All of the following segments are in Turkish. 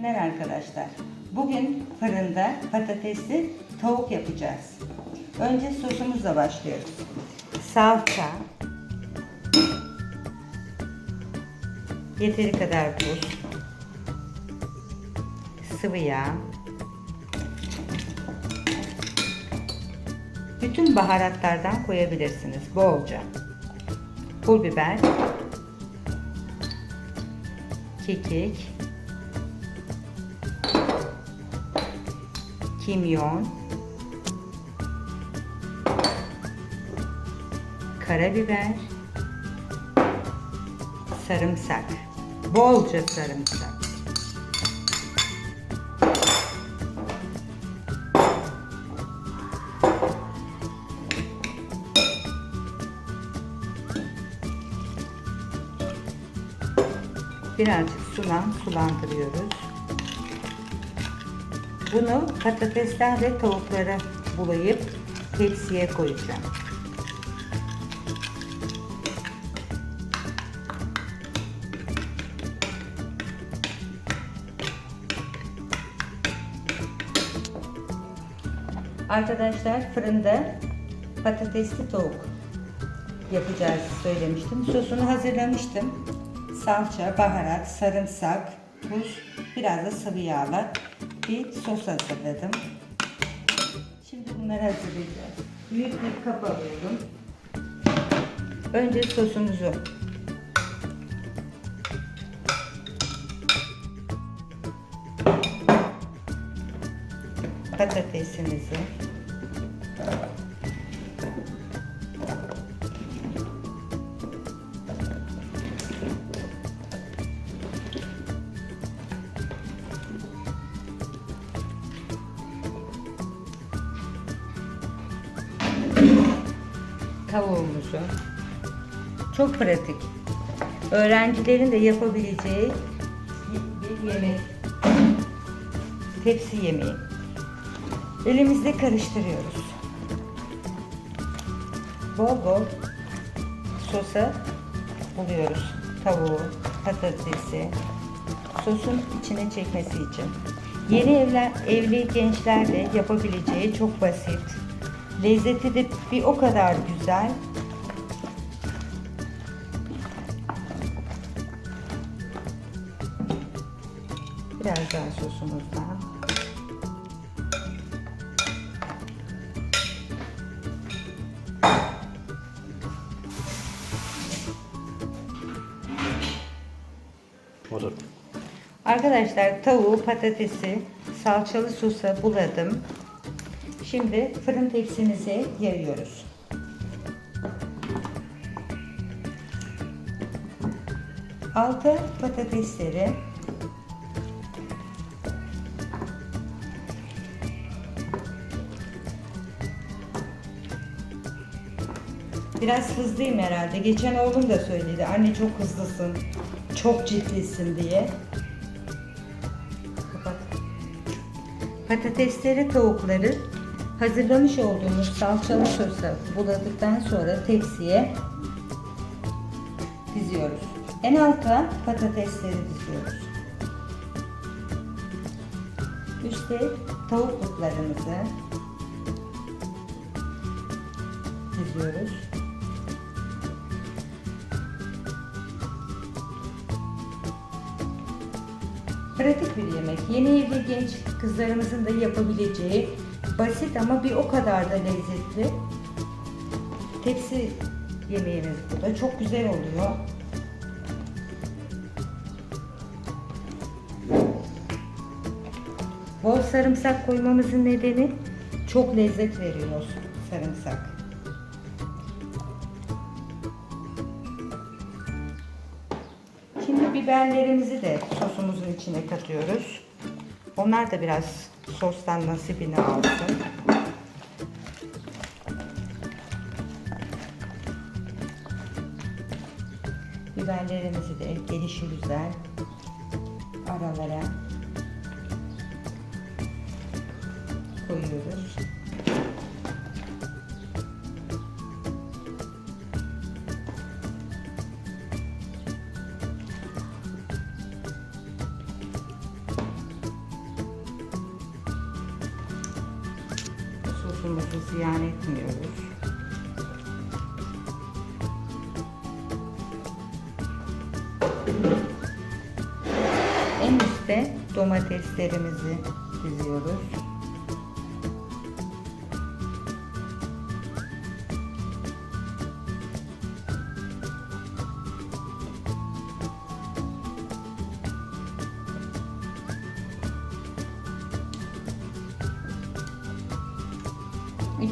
günler arkadaşlar. Bugün fırında patatesli tavuk yapacağız. Önce sosumuzla başlıyoruz. Salça, yeteri kadar tuz, sıvı yağ, bütün baharatlardan koyabilirsiniz bolca. Pul biber, kekik, kimyon, karabiber, sarımsak. Bolca sarımsak. Birazcık sulan sulandırıyoruz. Bunu patatesler ve tavuklara bulayıp tepsiye koyacağım. Arkadaşlar fırında patatesli tavuk yapacağız söylemiştim. Sosunu hazırlamıştım. Salça, baharat, sarımsak, tuz, biraz da sıvı yağla bir sos hazırladım. Şimdi bunları hazırlayacağız. Büyük bir kap alıyorum. Önce sosumuzu patatesimizi tavuğumuzu çok pratik. Öğrencilerin de yapabileceği bir yemek. Tepsi yemeği. Elimizde karıştırıyoruz. Bol bol sosa buluyoruz. Tavuğu, patatesi, sosun içine çekmesi için. Yeni evler, evli gençler de yapabileceği çok basit. Lezzeti de bir o kadar güzel. Biraz daha sosumuzdan. Otur. Arkadaşlar tavuğu, patatesi salçalı sosa buladım. Şimdi fırın tepsimize yayıyoruz. Alta patatesleri Biraz hızlıyım herhalde. Geçen oğlum da söyledi. Anne çok hızlısın. Çok ciddisin diye. Kapat. Patatesleri, tavukları hazırlamış olduğumuz salçalı sosa buladıktan sonra tepsiye diziyoruz. En alta patatesleri diziyoruz. Üste tavukluklarımızı diziyoruz. Pratik bir yemek. Yeni evli genç kızlarımızın da yapabileceği basit ama bir o kadar da lezzetli. Tepsi yemeğimiz bu da. Çok güzel oluyor. Bol sarımsak koymamızın nedeni çok lezzet veriyor sarımsak. Şimdi biberlerimizi de sosumuzun içine katıyoruz. Onlar da biraz sostan nasibini alsın. Biberlerimizi de gelişi güzel aralara koyuyoruz. Sosumuzu ziyan etmiyoruz. En üstte domateslerimizi diziyoruz.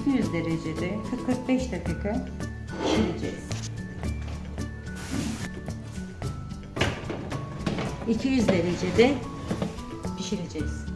...200 derecede 45 dakika pişireceğiz. 200 derecede pişireceğiz.